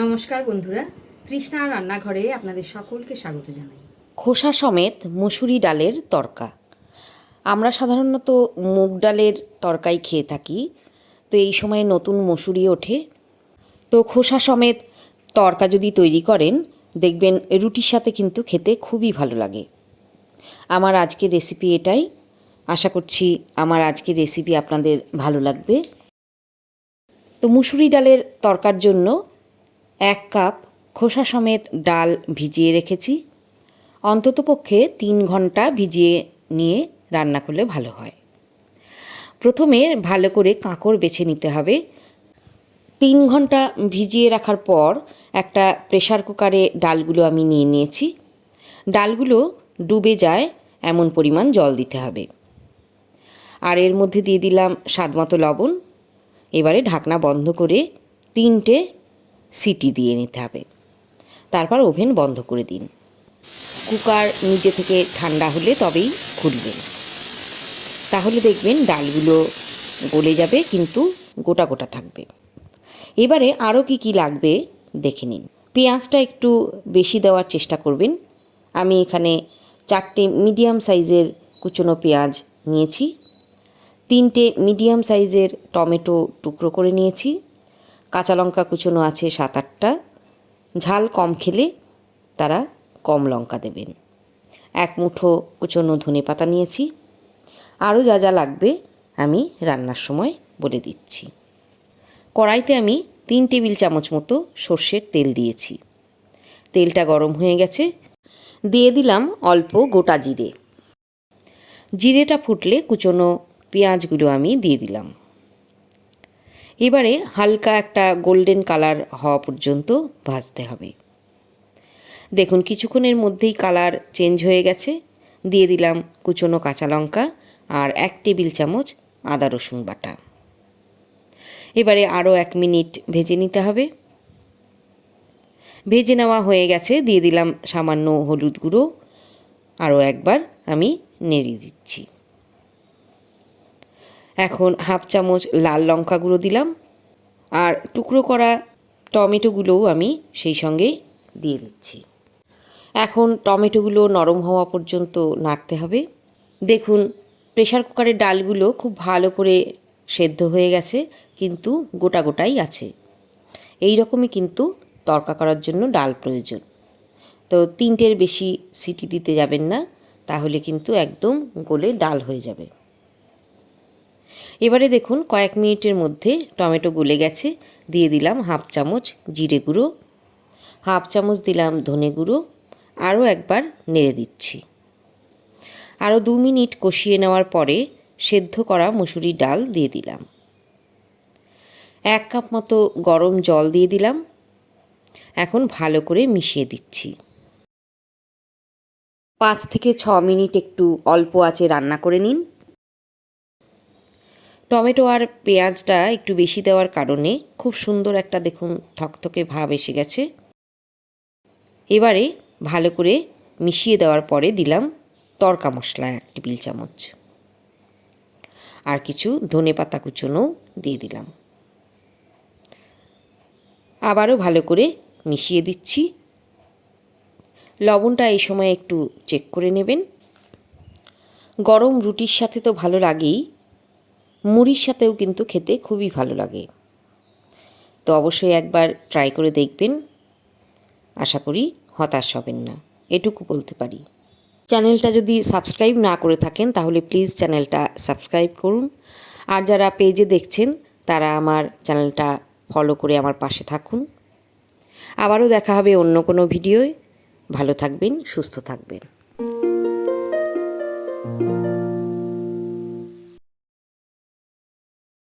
নমস্কার বন্ধুরা, তৃষ্ণা রান্নাঘরে আপনাদের সকলকে স্বাগত জানাই। খোসা সমেত মুসুরি ডালের তরকা। আমরা সাধারণত মুগ ডালের তরকাই খেয়ে থাকি, তো এই সময় নতুন মসুরি ওঠে। তো খোসা সমেত তরকা যদি তৈরি করেন, দেখবেন রুটির সাথে কিন্তু খেতে খুবই ভালো লাগে। আমার আজকের রেসিপি এটাই। আশা করছি আমার আজকের রেসিপি আপনাদের ভালো লাগবে। তো মুসুরি ডালের তরকার জন্য এক কাপ খোসা সমেত ডাল ভিজিয়ে রেখেছি। অন্ততপক্ষে তিন ঘণ্টা ভিজিয়ে নিয়ে রান্না করলে ভালো হয়। প্রথমে ভালো করে কাঁকড় বেছে নিতে হবে। তিন ঘণ্টা ভিজিয়ে রাখার পর একটা প্রেশার কুকারে ডালগুলো আমি নিয়ে নিয়েছি। ডালগুলো ডুবে যায়, এমন পরিমাণ জল দিতে হবে। আর এর মধ্যে দিয়ে দিলাম স্বাদমতো লবণ। এবারে ঢাকনা বন্ধ করে তিনটে সিটি দিয়ে নিতে হবে। তারপর ওভেন বন্ধ করে দিন। কুকার নিজে থেকে ঠান্ডা হলে তবেই খুলবেন। তাহলে দেখবেন ডালগুলো গলে যাবে, কিন্তু গোটা গোটা থাকবে। এবারে আরও কি কি লাগবে দেখে নিন। পেঁয়াজটা একটু বেশি দেওয়ার চেষ্টা করবেন। আমি এখানে চারটে মিডিয়াম সাইজের কুচনো পেঁয়াজ নিয়েছি। তিনটে মিডিয়াম সাইজের টমেটো টুকরো করে নিয়েছি। কাঁচা লঙ্কা কুচনো আছে সাত আটটা ঝাল কম খেলে তারা কম লঙ্কা দেবেন। এক মুঠো কুচনো ধনে পাতা নিয়েছি। আরও যা যা লাগবে আমি রান্নার সময় বলে দিচ্ছি। কড়াইতে আমি তিন টেবিল চামচ মতো সর্ষের তেল দিয়েছি। তেলটা গরম হয়ে গেছে। দিয়ে দিলাম অল্প গোটা জিরে। জিরেটা ফুটলে কুচনো পেঁয়াজগুলো আমি দিয়ে দিলাম। এবারে হালকা একটা গোল্ডেন কালার হওয়া পর্যন্ত ভাজতে হবে। দেখুন, কিছুক্ষণের মধ্যেই কালার চেঞ্জ হয়ে গেছে। দিয়ে দিলাম কুচনো কাঁচা লঙ্কা আর এক টেবিল চামচ আদা রসুন বাটা। এবারে আরও এক মিনিট ভেজে নিতে হবে। ভেজে নেওয়া হয়ে গেছে, দিয়ে দিলাম সামান্য হলুদ গুঁড়ো। আরও একবার আমি নেড়ে দিচ্ছি। এখন হাফ চামচ লাল লঙ্কা গুঁড়ো দিলাম আর টুকরো করা টমেটোগুলোও আমি সেই সঙ্গে দিয়ে দিচ্ছি। এখন টমেটোগুলো নরম হওয়া পর্যন্ত নাড়তে হবে। দেখুন প্রেশার কুকারের ডালগুলো খুব ভালো করে সেদ্ধ হয়ে গেছে, কিন্তু গোটা গোটাই আছে। এই রকমই কিন্তু তরকা করার জন্য ডাল প্রয়োজন। তো তিনটের বেশি সিটি দিতে যাবেন না, তাহলে কিন্তু একদম গোলে ডাল হয়ে যাবে। এবারে দেখুন কয়েক মিনিটের মধ্যে টমেটো গলে গেছে। দিয়ে দিলাম হাফ চামচ জিরে গুঁড়ো, হাফ চামচ দিলাম ধনে গুঁড়ো, আরও একবার নেড়ে দিচ্ছি। আরও দু মিনিট কষিয়ে নেওয়ার পরে সেদ্ধ করা মুসুরি ডাল দিয়ে দিলাম। এক কাপ মতো গরম জল দিয়ে দিলাম। এখন ভালো করে মিশিয়ে দিচ্ছি। পাঁচ থেকে ছ মিনিট একটু অল্প আঁচে রান্না করে নিন। টমেটো আর পেঁয়াজটা একটু বেশি দেওয়ার কারণে খুব সুন্দর একটা দেখুন থকথকে ভাব এসে গেছে। এবারে ভালো করে মিশিয়ে দেওয়ার পরে দিলাম তরকা মশলা এক টেবিল চামচ। আর কিছু ধনে পাতা কুচোনো দিয়ে দিলাম। আবারও ভালো করে মিশিয়ে দিচ্ছি। লবণটা এই সময় একটু চেক করে নেবেন। গরম রুটির সাথে তো ভালো লাগেই। মুড়ির সাথেও কিন্তু খেতে খুবই ভালো লাগে। তো অবশ্যই একবার ট্রাই করে দেখবেন। আশা করি হতাশ হবেন না। এটুকু বলতে পারি। চ্যানেলটা যদি সাবস্ক্রাইব না করে থাকেন, তাহলে প্লিজ চ্যানেলটা সাবস্ক্রাইব করুন। আর যারা পেজে দেখছেন, তারা আমার চ্যানেলটা ফলো করে আমার পাশে থাকুন। আবারও দেখা হবে অন্য কোনো ভিডিওয় ভালো থাকবেন, সুস্থ থাকবেন।